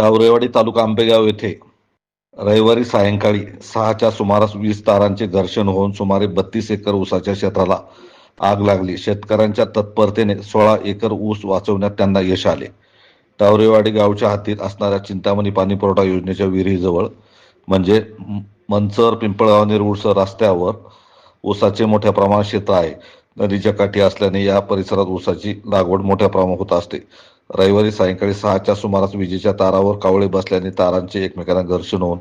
टावरेवाडी तालुका आंबेगाव येथे रविवारी सायंकाळी सहाच्या सुमारास वीज तारांचे घर्षण होऊन सुमारे बत्तीस एकर ऊसाच्या क्षेत्राला आग लागली. शेतकऱ्यांच्या तत्परतेने सोळा एकर ऊस वाचवण्यात त्यांना यश आले. टावरेवाडी गावच्या हातीत असणाऱ्या चिंतामणी पाणी पुरवठा योजनेच्या विहिरीजवळ म्हणजे मंचर पिंपळगाव निरगुडसर रस्त्यावर ऊसाचे मोठ्या प्रमाणात क्षेत्र आहे. नदीच्या काठी असल्याने या परिसरात ऊसाची लागवड मोठ्या प्रमाणात होत असते. रविवारी सायंकाळी सहाच्या सुमारास विजेच्या तारावर कावळे बसल्याने तारांचे एकमेकांना घर्षण होऊन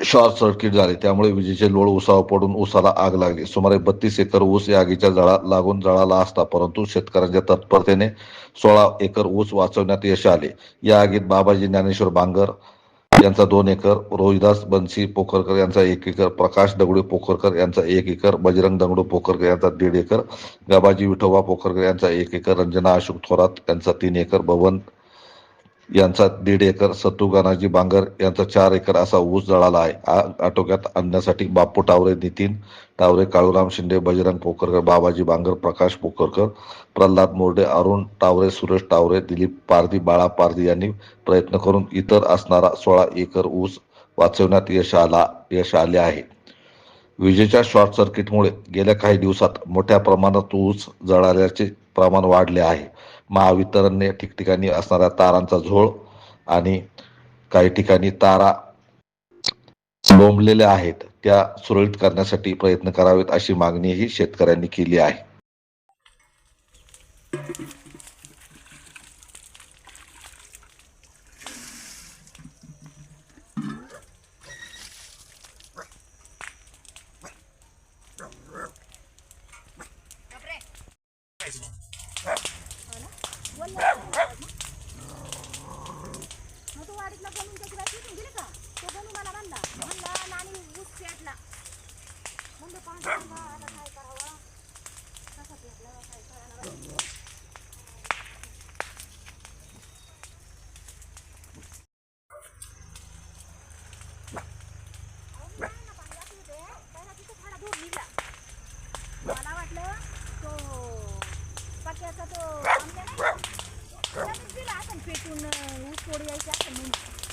शॉर्ट सर्किट झाले. त्यामुळे विजेचे लोळ उसावर पडून उसाला आग लागली. सुमारे बत्तीस एकर ऊस या आगीच्या जळा लागून जळाला असता परंतु शेतकऱ्यांच्या तत्परतेने सोळा एकर ऊस वाचवण्यात यश आले. या आगीत बाबाजी ज्ञानेश्वर बांगर यांचा दोन एकर रोहिदास बन्सी पोखरकर यांचा एक एकर प्रकाश दगडू पोखरकर यांचा एक एकर बजरंग दगडू पोखरकर यांचा दीड एकर गाबाजी विठोबा पोखरकर यांचा एक एकर रंजना अशोक थोरात यांचा तीन एकर भवन यांचा दीड एकर सत्तू गानाजी बांगर यांचा चार एकर असा ऊस जळाला आहे. आटोक्यात आणण्यासाठी बापू टावरे नितीन टावरे काळूराम शिंदे बजरंग पोकरकर बाबाजी बांगर प्रकाश पोखरकर प्रल्हाद मोर्डे अरुण टावरे सुरेश टावरे दिलीप पारधी बाळा पारधी यांनी प्रयत्न करून इतर असणारा सोळा एकर ऊस वाचवण्यात यश आला यश आले आहे. विजेच्या शॉर्ट सर्किटमुळे गेल्या काही दिवसात मोठ्या प्रमाणात ऊस जळाल्याचे प्रमाण वाढले आहे. महावितरणने ठिकठिकाणी असणाऱ्या तारांचा झोळ आणि काही ठिकाणी तारा लोंबलेल्या आहेत त्या सुरळीत करण्यासाठी प्रयत्न करावेत अशी मागणीही शेतकऱ्यांनी केली आहे Yeah. मला म्हणला म्हणला नाणी ऊस पेटला म्हणलं पाणी પેટું ઉકોળી આવી છે